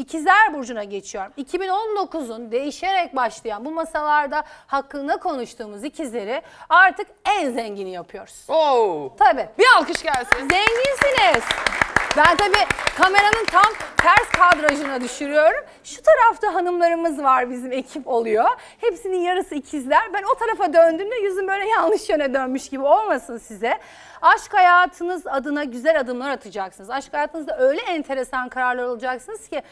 İkizler Burcu'na geçiyorum. 2019'un değişerek başlayan bu masalarda hakkında konuştuğumuz ikizleri artık en zengini yapıyoruz. Oo. Tabii. Bir alkış gelsin. Zenginsiniz. Ben tabii kameranın tam ters kadrajına düşürüyorum. Şu tarafta hanımlarımız var bizim ekip oluyor. Hepsinin yarısı ikizler. Ben o tarafa döndüğümde yüzüm böyle yanlış yöne dönmüş gibi olmasın size. Aşk hayatınız adına güzel adımlar atacaksınız. Aşk hayatınızda öyle enteresan kararlar alacaksınız ki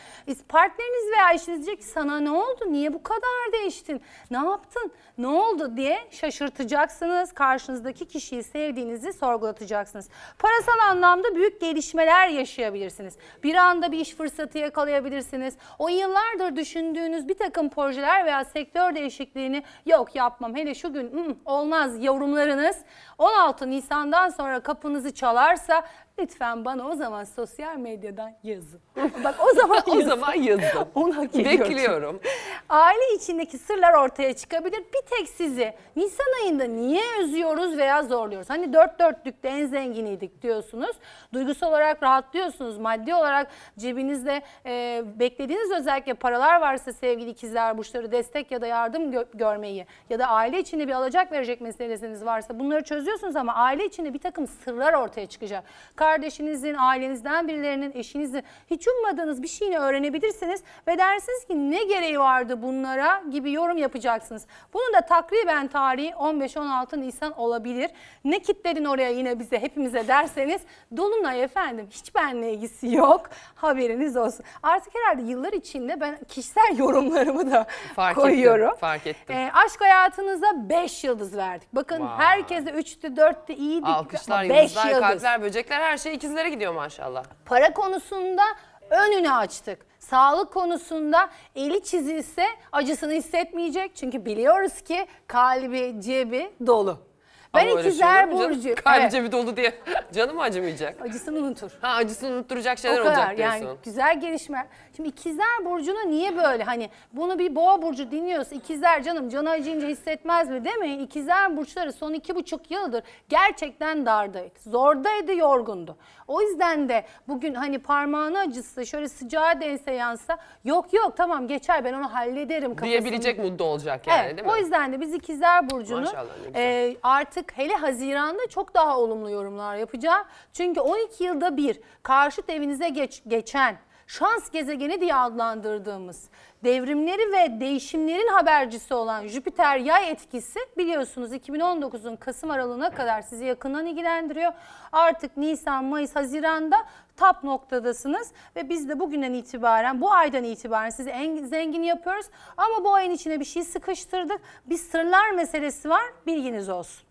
partneriniz veya eşiniz diyecek ki sana ne oldu? Niye bu kadar değiştin? Ne yaptın? Ne oldu diye şaşırtacaksınız. Karşınızdaki kişiyi sevdiğinizi sorgulatacaksınız. Parasal anlamda büyük gelişmeler yaşayabilirsiniz. Bir anda bir iş fırsatı yakalayabilirsiniz. O yıllardır düşündüğünüz bir takım projeler veya sektör değişikliğini yok yapmam hele şu gün "Hmm, olmaz yorumlarınız 16 Nisan'dan sonra kapınızı çalarsa lütfen bana o zaman sosyal medyadan yazın. Bak o zaman O yazın. zaman yazın. Onu hak ediyorsun. Bekliyorum. Aile içindeki sırlar ortaya çıkabilir. Bir tek sizi Nisan ayında niye üzüyoruz veya zorluyoruz? Hani dört dörtlükte en zenginiydik diyorsunuz. Duygusal olarak rahatlıyorsunuz. Maddi olarak cebinizde e, beklediğiniz özellikle paralar varsa sevgili ikizler burçları destek ya da yardım gö- görmeyi ya da aile içinde bir alacak verecek meselesiniz varsa bunları çözüyorsunuz ama aile içinde bir takım sırlar ortaya çıkacak. Kardeşinizin, ailenizden birilerinin, eşinizin hiç ummadığınız bir şeyini öğrenebilirsiniz ve dersiniz ki ne gereği vardı bunlara gibi yorum yapacaksınız. Bunun da takriben tarihi 15-16 Nisan olabilir. Ne kitledin oraya yine bize hepimize derseniz Dolunay efendim hiç benimle ilgisi yok haberiniz olsun. Artık herhalde yıllar içinde ben kişisel yorumlarımı da Fark koyuyorum. ettim, fark ettim. Ee, aşk hayatınıza 5 yıldız verdik. Bakın Vay. herkese 3'tü 4'tü iyiydik. Alkışlar, yıldızlar, yıldız. kalpler, böcekler her şey ikizlere gidiyor maşallah. Para konusunda önünü açtık. Sağlık konusunda eli çizilse acısını hissetmeyecek. Çünkü biliyoruz ki kalbi, cebi dolu. Ben Ama öyle şey ikizler olur mu canım? burcu. Kalbi Evet, cebi dolu diye. Canım acımayacak? acısını unutur. Ha acısını unutturacak O şeyler kadar olacak diyorsun. yani güzel gelişme. Şimdi ikizler burcuna niye böyle hani bunu bir boğa burcu dinliyorsa ikizler canım canı acıyınca hissetmez mi demeyin. İkizler burçları son iki buçuk yıldır gerçekten dardaydı. Zordaydı yorgundu. O yüzden de bugün hani parmağını acısı şöyle sıcağa değse yansa yok yok tamam geçer ben onu hallederim kafasında. Diyebilecek mutlu olacak yani Evet, değil mi? o yüzden de biz ikizler burcunu Maşallah, ne güzel. e, artık hele Haziran'da çok daha olumlu yorumlar yapacağım. Çünkü 12 yılda bir karşıt evinize geç, geçen şans gezegeni diye adlandırdığımız devrimleri ve değişimlerin habercisi olan Jüpiter yay etkisi biliyorsunuz 2019'un Kasım aralığına kadar sizi yakından ilgilendiriyor. Artık Nisan, Mayıs, Haziran'da tap noktadasınız ve biz de bugünden itibaren bu aydan itibaren sizi en zengin yapıyoruz. Ama bu ayın içine bir şey sıkıştırdık. Bir sırlar meselesi var bilginiz olsun.